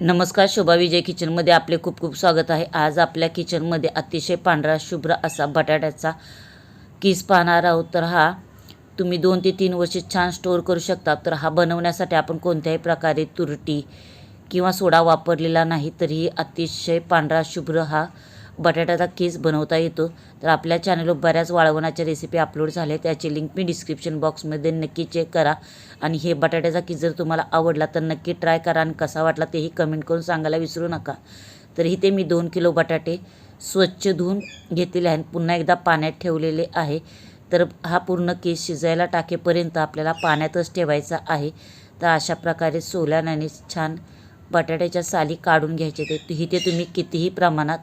नमस्कार शोभा विजय किचनमध्ये आपले खूप खूप स्वागत आहे. आज आपल्या किचनमध्ये अतिशय पांढरा शुभ्र असा बटाट्याचा किस पाहणार आहोत. तर हा तुम्ही दोन ते तीन वर्षे छान स्टोअर करू शकता. तर हा बनवण्यासाठी आपण कोणत्याही प्रकारे तुरटी किंवा सोडा वापरलेला नाही तरीही अतिशय पांढरा शुभ्र हा बटाट्याचा केस बनवता येतो. तर आपल्या चॅनलवर बऱ्याच वाळवणाच्या रेसिपी अपलोड झाल्या त्याची लिंक मी डिस्क्रिप्शन बॉक्समध्ये नक्की चेक करा. आणि हे बटाट्याचा केस जर तुम्हाला आवडला तर नक्की ट्राय करा आणि कसा वाटला तेही कमेंट करून सांगायला विसरू नका. तर इथे मी दोन किलो बटाटे स्वच्छ धुवून घेतलेले आहेत. पुन्हा एकदा पाण्यात ठेवलेले आहे. तर हा पूर्ण केस शिजायला टाकेपर्यंत आपल्याला पाण्यातच ठेवायचा आहे. तर अशा प्रकारे सोल्यानाने छान बटाट्याच्या साली काढून घ्यायचे. ते इथे तुम्ही कितीही प्रमाणात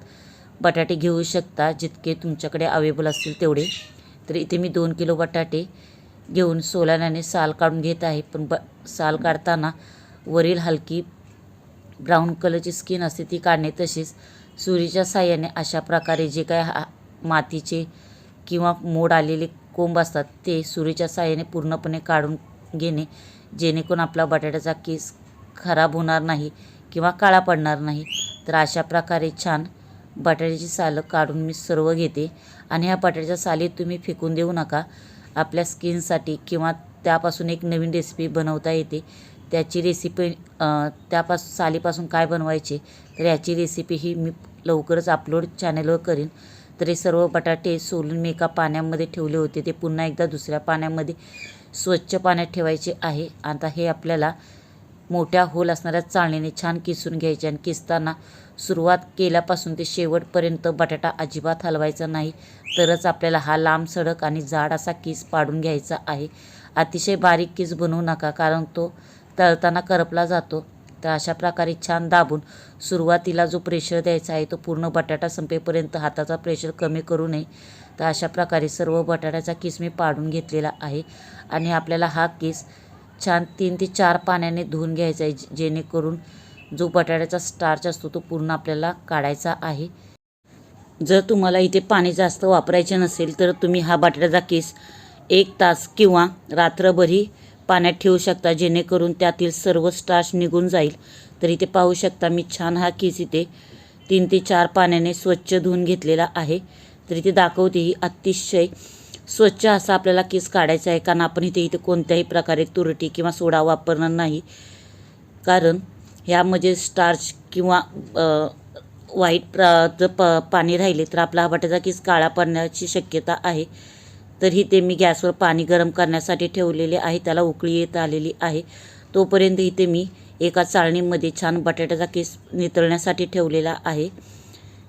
बटाटे घेऊ शकता जितके तुमच्याकडे अवेलेबल असतील तेवढे. तर इथे मी दोन किलो बटाटे घेऊन सोलानाने साल काढून घेत आहे. पण ब साल काढताना वरील हलकी ब्राऊन कलरची स्किन असते ती काढणे तसेच सुरीच्या साह्याने अशा प्रकारे जे काय हा मातीचे किंवा मोड आलेले कोंब असतात ते सुरीच्या साह्याने पूर्णपणे काढून घेणे जेणेकरून आपला बटाट्याचा केस खराब होणार नाही किंवा काळा पडणार नाही. तर अशा प्रकारे छान बटाट्याची सालं काढून मी सर्व घेते. आणि ह्या बटाट्याच्या साली तुम्ही फेकून देऊ नका. आपल्या स्किनसाठी किंवा त्यापासून एक नवीन रेसिपी बनवता येते. त्याची रेसिपी त्यापासून सालीपासून काय बनवायचे तर याची रेसिपी ही मी लवकरच अपलोड चॅनलवर करीन. तर हे सर्व बटाटे सोलून मी एका पाण्यामध्ये ठेवले होते. ते पुन्हा एकदा दुसऱ्या पाण्यामध्ये स्वच्छ पाण्यात ठेवायचे आहे. आता हे आपल्याला मोठ्या होल असणाऱ्या चाळणीने छान किसून घ्यायचे आणि किसताना सुरुवात केल्यापासून ते शेवटपर्यंत बटाटा अजिबात हलवायचा नाही. तरच आपल्याला हा लांब सडक आणि जाड असा किस पाडून घ्यायचा आहे. अतिशय बारीक किस बनवू नका कारण तो तळताना करपला जातो. तर अशा प्रकारे छान दाबून सुरुवातीला जो प्रेशर द्यायचा आहे तो पूर्ण बटाटा संपेपर्यंत हाताचा प्रेशर कमी करू नये. तर अशा प्रकारे सर्व बटाट्याचा किस मी पाडून घेतलेला आहे. आणि आपल्याला हा किस छान तीन ते चार पाण्याने धुवून घ्यायचा आहे जेणेकरून जो बटाट्याचा स्टार्च असतो तो पूर्ण आपल्याला काढायचा आहे. जर तुम्हाला इथे पाणी जास्त वापरायचे नसेल तर तुम्ही हा बटाट्याचा केस एक तास किंवा रात्रभरही पाण्यात ठेवू शकता जेणेकरून त्यातील सर्व स्टार्च निघून जाईल. तर इथे पाहू शकता मी छान हा केस इथे तीन ते चार पाण्याने स्वच्छ धुवून घेतलेला आहे. तर इथे दाखवते ही अतिशय स्वच्छ असा आपल्याला केस काढायचा आहे कारण आपण इथे इथे कोणत्याही प्रकारे तुरटी किंवा सोडा वापरणार नाही. कारण ह्यामध्ये स्टार्च किंवा व्हाईट प्र जर प पाणी राहिले तर आपला हबाट्याचा केस काळा पडण्याची शक्यता आहे. तर इथे मी गॅसवर पाणी गरम करण्यासाठी ठेवलेले आहे त्याला उकळी येत आलेली आहे. तोपर्यंत इथे मी एका चाळणीमध्ये छान बटाट्याचा केस नितळण्यासाठी ठेवलेला आहे.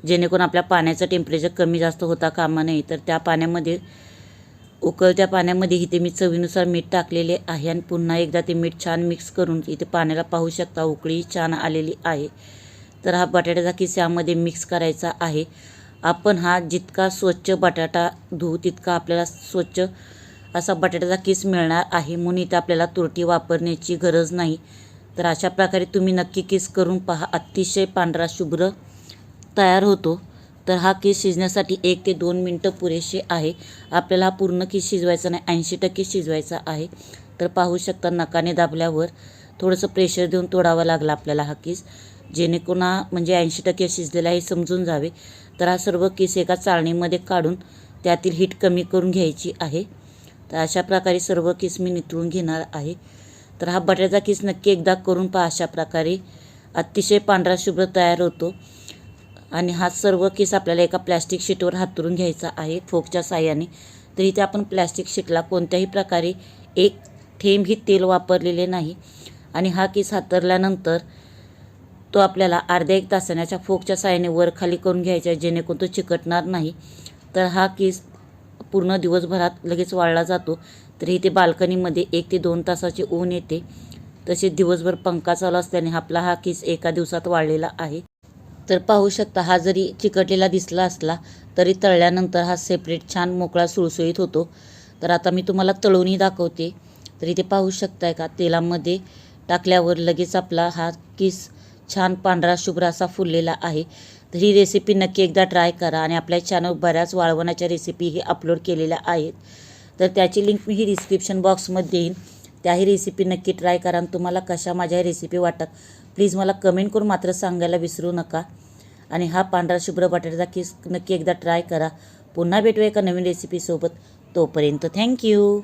जेणेकरून आपल्या पाण्याचं टेम्परेचर कमी जास्त होता कामा नये. तर त्या पाण्यामध्ये उकळत्या पाण्यामध्ये इथे मी चवीनुसार मीठ टाकलेले आहे आणि पुन्हा एकदा ते मीठ छान मिक्स करून इथे पाण्याला पाहू शकता उकळी छान आलेली आहे. तर हा बटाट्याचा किस्यामध्ये मिक्स करायचा आहे. आपण हा जितका स्वच्छ बटाटा धुवू तितका आपल्याला स्वच्छ असा बटाट्याचा किस मिळणार आहे म्हणून इथे आपल्याला तुरटी वापरण्याची गरज नाही. तर अशा प्रकारे तुम्ही नक्की किस करून पहा. अतिशय पांढरा शुभ्र तयार होतो. तर हा केस शिजण्यासाठी एक ते दोन मिनटं पुरेसे आहे. आपल्याला हा पूर्ण केस शिजवायचा नाही ऐंशी टक्के शिजवायचा आहे. तर पाहू शकता नकाने दाबल्यावर थोडंसं प्रेशर देऊन तोडावं लागलं आपल्याला हा केस. जेणेकरून हा म्हणजे ऐंशी टक्के शिजलेला हे समजून जावे. तर हा सर्व केस एका चाळणीमध्ये काढून त्यातील हीट कमी करून घ्यायची आहे. तर अशा प्रकारे सर्व केस मी नितळून घेणार आहे. तर हा बटाट्याचा केस नक्की एकदा करून पहा. अशा प्रकारे अतिशय पांढरा शुभ्र तयार होतो. आणि हा सर्व केस आपल्याला एका प्लॅस्टिक शीटवर हातरून घ्यायचा आहे फोकच्या साह्याने. तर इथे आपण प्लॅस्टिक शीटला कोणत्याही प्रकारे एक थेंबही तेल वापरलेले नाही. आणि हा केस हातरल्यानंतर तो आपल्याला अर्ध्या एक तासाण्याच्या फोकच्या साह्याने वर खाली करून घ्यायचा आहे जेणेकरून तो चिकटणार नाही. तर हा केस पूर्ण दिवसभरात लगेच वाळला जातो. तर इथे बाल्कनीमध्ये एक ते दोन तासाचे ऊन येते. तसेच दिवसभर पंखा चालू असल्याने आपला हा केस एका दिवसात वाळलेला आहे. तर पाहू शकता हा जरी चिकटलेला दिसला असला तरी तळल्यानंतर हा सेपरेट छान मोकळा सुळसुळीत होतो. तर आता मी तुम्हाला तळूनही दाखवते. तर इथे पाहू शकताय का? तेलामध्ये टाकल्यावर लगेच आपला हा किस छान पांढरा शुभ्र असा फुललेला आहे. तर ही रेसिपी नक्की एकदा ट्राय करा आणि आपल्या चॅनल बऱ्याच वाळवण्याच्या रेसिपीही अपलोड केलेल्या आहेत. तर त्याची लिंक मी ही डिस्क्रिप्शन बॉक्समध्ये देईन त्याही रेसिपी नक्की ट्राय करा आणि तुम्हाला कशा माझ्या रेसिपी वाटतात प्लीज मला कमेंट करून मात्र सांगायला विसरू नका. आणि हा पांढरा शुभ्र बटाट्याचा किस नक्की एकदा ट्राय करा. पुन्हा भेटूया एका नवीन रेसिपीसोबत तोपर्यंत थँक्यू